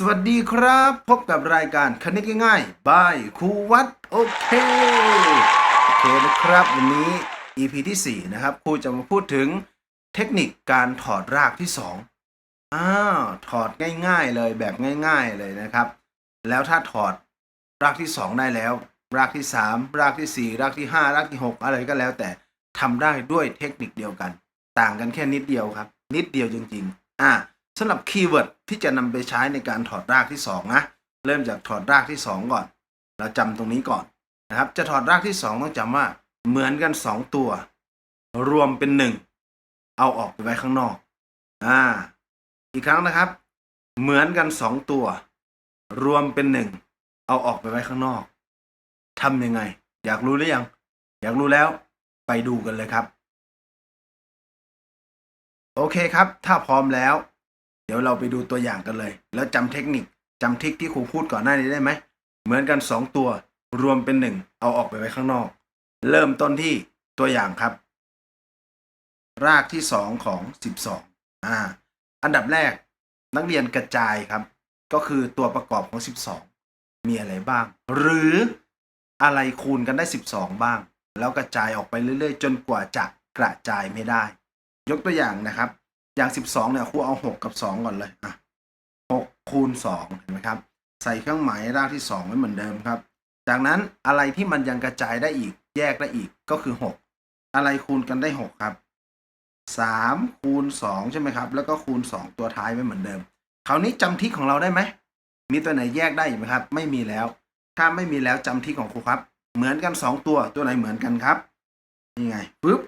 สวัสดีครับ พบกับรายการคณิตง่ายๆบายครูวัดโอเค โอเคนะครับ วันนี้ EP ที่ 4 นะครับครูจะมาพูดถึงเทคนิคการถอดรากที่ 2อ้าวถอดง่ายๆเลยแบบง่าย ๆเลยนะครับ แล้วถ้าถอดรากที่ 2 ได้แล้ว รากที่ 3 รากทีสี่4 รากที่ 5 รากที่ 6 อะไรก็แล้วแต่ทำได้ด้วยเทคนิคเดียวกัน ต่างกันแค่นิดเดียวครับ นิดเดียวจริงๆอ่า สำหรับคีย์เวิร์ดที่จะนำไปใช้ในการถอดรากที่ 2 นะ เริ่มจากถอดรากที่ 2 ก่อน เราจำตรงนี้ก่อนนะครับ จะถอดรากที่ 2 ต้องจำว่าเหมือนกัน 2 ตัว รวมเป็น 1 เอาออกไปไว้ข้างนอกอ่าอีกครั้งนะครับ เหมือนกัน 2 ตัว รวมเป็น 1 เอาออกไปไว้ข้างนอกทำยังไง อยากรู้หรือยัง อยากรู้แล้วไปดูกันเลยครับ โอเคครับ ถ้าพร้อมแล้ว เดี๋ยวเราไปดูตัวอย่างกันเลย แล้วจำเทคนิคจำทริคที่ครูพูดก่อนหน้านี้ได้ไหม เหมือนกันสองตัว รวมเป็นหนึ่งเอาออกไปไว้ข้างนอก เริ่มต้นที่ตัวอย่างครับ รากที่สองของสิบสองอ่าอันดับแรกนักเรียนกระจายครับ ก็คือตัวประกอบของสิบสองมีอะไรบ้าง หรืออะไรคูณกันได้สิบสองบ้าง แล้วกระจายออกไปเรื่อย ๆ จนกว่าจะกระจายไม่ได้ ยกตัวอย่างนะครับ อย่าง 12 เนี่ยครูเอา 6 กับ 2 ก่อนเลยอะ6คูณ2เห็นไหมครับ ใส่เครื่องหมายรากที่ 2 ไว้เหมือนเดิมครับ จากนั้นอะไรที่มันยังกระจายได้อีกแยกได้อีกก็คือ 6 อะไรคูณกันได้ 6 ครับ 3 คูณ 2 ใช่ไหมครับ แล้วก็คูณ 2 ตัวท้ายไว้เหมือนเดิม คราวนี้จำทิศของเราได้ไหม มีตัวไหนแยกได้อีกไหมครับ ไม่มีแล้ว ถ้าไม่มีแล้วจำทิศของครูครับ เหมือนกัน 2 ตัวตัวไหนเหมือนกันครับ นี่ไงปึ๊บ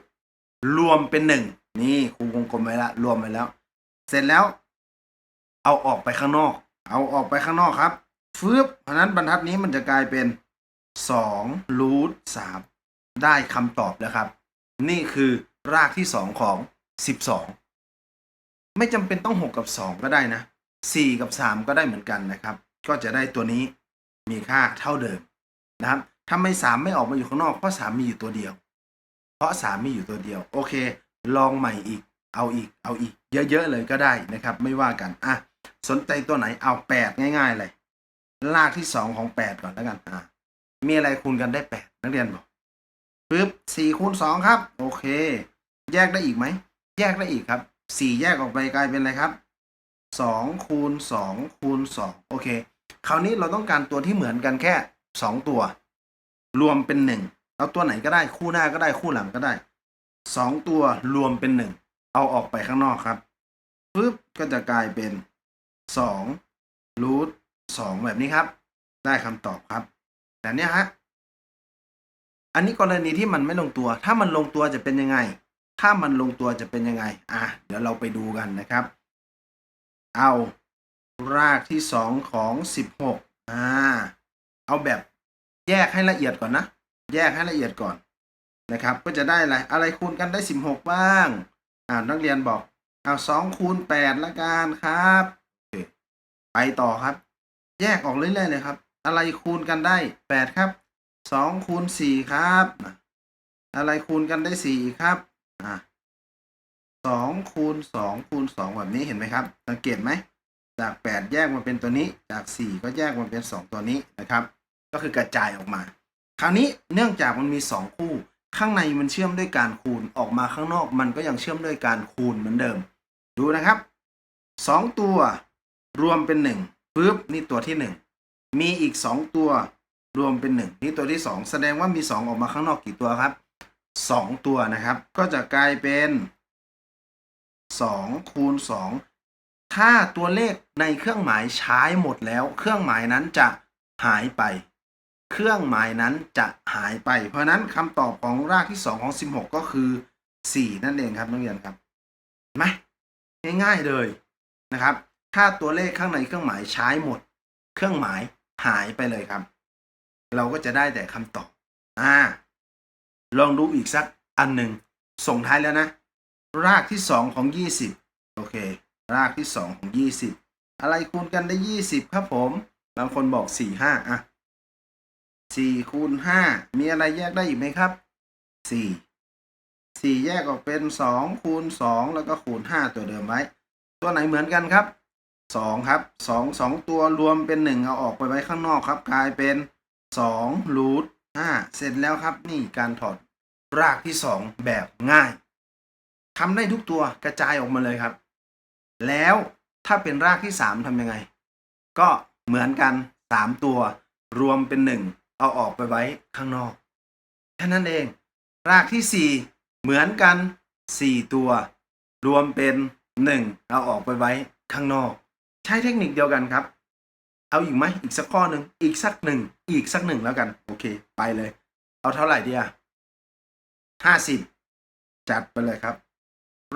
รวมเป็นห นี่ครูวงกลมไว้ละรวมไว้แล้ว เสร็จแล้ว เอาออกไปข้างนอก เอาออกไปข้างนอกครับฟืบเพราะนั้นบรรทัดนี้มันจะกลายเป็นสองรูทสามได้คำตอบแล้วครับ นี่คือรากที่สองของสิบสองไม่จำเป็นต้องหกกับสองก็ได้นะสี่กับสามก็ได้เหมือนกันนะครับ ก็จะได้ตัวนี้มีค่าเท่าเดิมนะครับทำไมสามไม่ออกมาอยู่ข้างนอกเพราะสามมีอยู่ตัวเดียว เพราะสามมีอยู่ตัวเดียว โอเค ลองใหม่อีก เอาอีก เอาอีก เยอะๆเลยก็ได้นะครับ ไม่ว่ากัน อะ สนใจตัวไหนเอาแปดง่ายๆ เลย ลากที่สองของแปดก่อนแล้วกัน อะ มีอะไรคูณกันได้แปดนักเรียนบอกปึ๊บสี่คูณสองครับ โอเค แยกได้อีกไหม แยกได้อีกครับสี่แยกออกไปกลายเป็นอะไรครับสองคูณสองคูณสองโอเค คราวนี้เราต้องการตัวที่เหมือนกันแค่สองตัว รวมเป็นหนึ่งเอาตัวไหนก็ได้คู่หน้าก็ได้คู่หลังก็ได้ สองตัวรวมเป็นหนึ่งเอาออกไปข้างนอกครับปึ๊บก็จะกลายเป็นสองรูทสองแบบนี้ครับ ได้คำตอบครับ แต่เนี้ยฮะอันนี้กรณีที่มันไม่ลงตัว ถ้ามันลงตัวจะเป็นยังไง ถ้ามันลงตัวจะเป็นยังไง อะ เดี๋ยวเราไปดูกันนะครับ เอารากที่สองของสิบหกอ่า เอาแบบแยกให้ละเอียดก่อนนะ แยกให้ละเอียดก่อน นะครับ ก็จะได้อะไรอะไรคูณกันได้สิบหกบ้างอ่านักเรียนบอกเอาสองคูณแปดละกันครับไปต่อครับ แยกออกเรื่อยๆเลยครับ อะไรคูณกันได้แปดครับสองคูณสี่ครับ อะไรคูณกันได้สี่ครับอ่าสองคูณสองคูณสองแบบนี้เห็นไหมครับ สังเกตไหม จากแปดแยกมาเป็นตัวนี้ จากสี่ก็แยกมาเป็นสองตัวนี้นะครับ ก็คือกระจายออกมา คราวนี้เนื่องจากมันมีสองคู่ ข้างในมันเชื่อมด้วยการคูณออกมาข้างนอกมันก็ยังเชื่อมด้วยการคูณเหมือนเดิม ดูนะครับสองตัวรวมเป็นหนึ่งปึ๊บนี่ตัวที่หนึ่งมีอีกสองตัวรวมเป็นหนึ่งนี่ตัวที่สองแสดงว่ามีสองออกมาข้างนอกกี่ตัวครับสองตัวนะครับ ก็จะกลายเป็นสองคูณสองถ้าตัวเลขในเครื่องหมายใช้หมดแล้ว เครื่องหมายนั้นจะหายไป เครื่องหมายนั้นจะหายไป เพราะนั้นคำตอบของรากที่ 2 ของ 16 ก็คือ 4 นั่นเองครับนักเรียนครับเห็นไหมง่ายๆเลยนะครับ ถ้าตัวเลขข้างในเครื่องหมายใช้หมด เครื่องหมายหายไปเลยครับ เราก็จะได้แต่คำตอบอ่าลองดูอีกสักอันหนึ่งส่งท้ายแล้วนะ รากที่ 2 ของ 20 โอเค รากที่ 2 ของ 20 อะไรคูณกันได้ 20 ครับผม บางคนบอก 4 5อะ สี่คูณห้ามีอะไรแยกได้อีกไหมครับสี่สี่แยกออกเป็นสองคูณสองแล้วก็คูณห้าตัวเดิมไว้ ตัวไหนเหมือนกันครับสองครับสองสองตัวรวมเป็นหนึ่งเอาออกไปไว้ข้างนอกครับ กลายเป็นสองรูทห้าเสร็จแล้วครับนี่การถอดรากที่สองแบบง่ายทำได้ทุกตัวกระจายออกมาเลยครับ แล้วถ้าเป็นรากที่สามทำยังไง ก็เหมือนกันสามตัวรวมเป็นหนึ่ง เอาออกไปไว้ข้างนอกแค่นั้นเอง รากที่สี่เหมือนกันสี่ตัว รวมเป็นหนึ่งเอาออกไปไว้ข้างนอก ใช้เทคนิคเดียวกันครับ เอาอีกไหมอีกสักข้อหนึ่งอีกสักหนึ่งอีกสักหนึ่งแล้วกัน โอเค ไปเลย เอาเท่าไหร่ดีอะห้าสิบจัดไปเลยครับ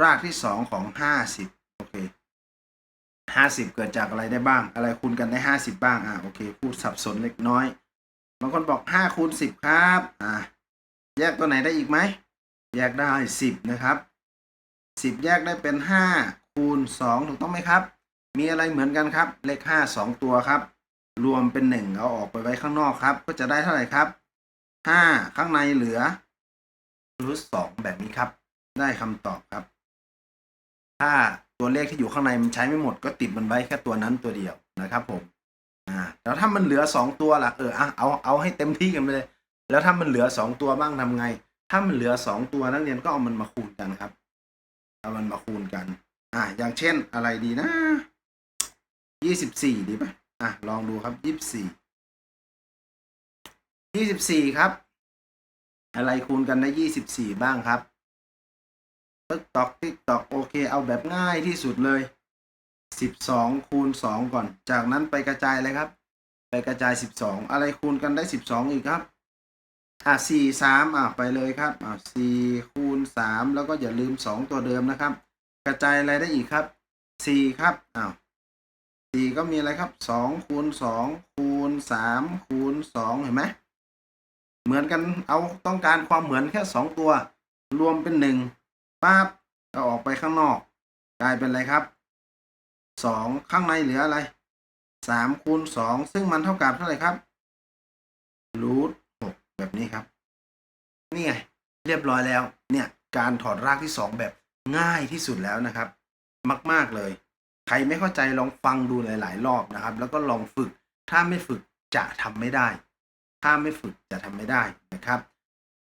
รากที่สองของห้าสิบโอเคห้าสิบเกิดจากอะไรได้บ้าง อะไรคูณกันได้ห้าสิบบ้าง อะโอเค พูดสับสนเล็กน้อย บางคนบอกห้าคูณสิบครับอะแยกตัวไหนได้อีกไหมแยกได้สิบนะครับสิบแยกได้เป็นห้าคูณสองถูกต้องไหมครับ มีอะไรเหมือนกันครับ เลขห้าสองตัวครับ รวมเป็นหนึ่งเอาออกไปไว้ข้างนอกครับ ก็จะได้เท่าไหร่ครับห้าข้างในเหลือรูทสองแบบนี้ครับ ได้คำตอบครับ ถ้าตัวเลขที่อยู่ข้างในมันใช้ไม่หมดก็ติดมันไว้แค่ตัวนั้นตัวเดียวนะครับผม อ่าแล้วถ้ามันเหลือสองตัวล่ะเอออะเอาเอาให้เต็มที่กันไปเลย แล้วถ้ามันเหลือสองตัวบ้างทำไง ถ้ามันเหลือสองตัวนักเรียนก็เอามันมาคูณกันครับ เอามันมาคูณกัน อ่าอย่างเช่นอะไรดีนะยี่สิบสี่ดีป่ะอะลองดูครับยี่สิบสี่ยี่สิบสี่ครับ อะไรคูณกันได้ยี่สิบสี่บ้างครับติ๊กตอกติ๊กตอกโอเค เอาแบบง่ายที่สุดเลย สิบสองคูณสองก่อน จากนั้นไปกระจายเลยครับ ไปกระจายสิบสองอะไรคูณกันได้สิบสองอีกครับ อะสี่สามอะไปเลยครับ อะสี่คูณสามแล้วก็อย่าลืมสองตัวเดิมนะครับ กระจายอะไรได้อีกครับสี่ครับ อ้าวสี่ก็มีอะไรครับสองคูณสองคูณสามคูณสองเห็นไหม เหมือนกัน เอาต้องการความเหมือนแค่สองตัว รวมเป็นหนึ่งปั๊บก็ออกไปข้างนอก กลายเป็นอะไรครับ สองข้างในเหลืออะไรสามคูณสองซึ่งมันเท่ากับเท่าไหร่ครับรูทหกแบบนี้ครับ นี่ไง เรียบร้อยแล้ว เนี่ย การถอดรากที่สองแบบง่ายที่สุดแล้วนะครับ มาก ๆเลย ใครไม่เข้าใจลองฟังดูหลาย ๆ รอบนะครับ แล้วก็ลองฝึก ถ้าไม่ฝึกจะทำไม่ได้ ถ้าไม่ฝึกจะทำไม่ได้นะครับ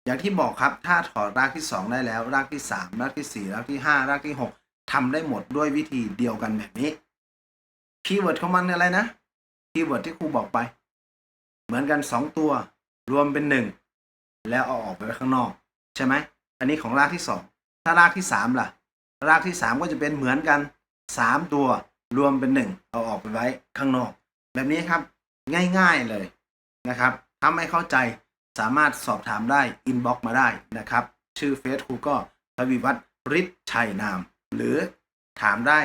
อย่างที่บอกครับ ถ้าถอดรากที่สองได้แล้ว รากที่สามรากที่สี่รากที่ห้ารากที่หก ทำได้หมดด้วยวิธีเดียวกันแบบนี้คีย์เวิร์ดของมันอะไรนะคีย์เวิร์ดที่ครูบอกไป เหมือนกันสองตัวรวมเป็นหนึ่งแล้วเอาออกไปไว้ข้างนอก ใช่ไหมอันนี้ของรากที่สองถ้ารากที่สามล่ะ รากที่สามก็จะเป็นเหมือนกันสามตัวรวมเป็นหนึ่งเอาออกไปไว้ข้างนอก แบบนี้ครับง่าย ๆเลยนะครับถ้าไม่เข้าใจสามารถสอบถามได้อินบ็อกมาได้นะครับ ชื่อเฟซครูก็ทวีวัฒน์ฤทธิ์ชัยนาม หรือถามได้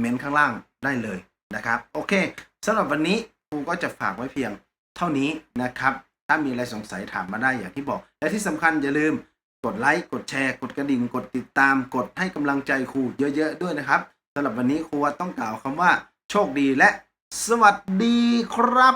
เมนข้างล่างได้เลยนะครับ โอเคสำหรับวันนี้ครูก็จะฝากไว้เพียงเท่านี้นะครับ ถ้ามีอะไรสงสัยถามมาได้อย่างที่บอก และที่สำคัญอย่าลืมกดไลค์กดแชร์กดกระดิ่ง กดติดตาม กดให้กำลังใจครูเยอะๆด้วยนะครับสำหรับวันนี้ครูต้องกล่าวคำว่า โชคดีและ สวัสดีครับ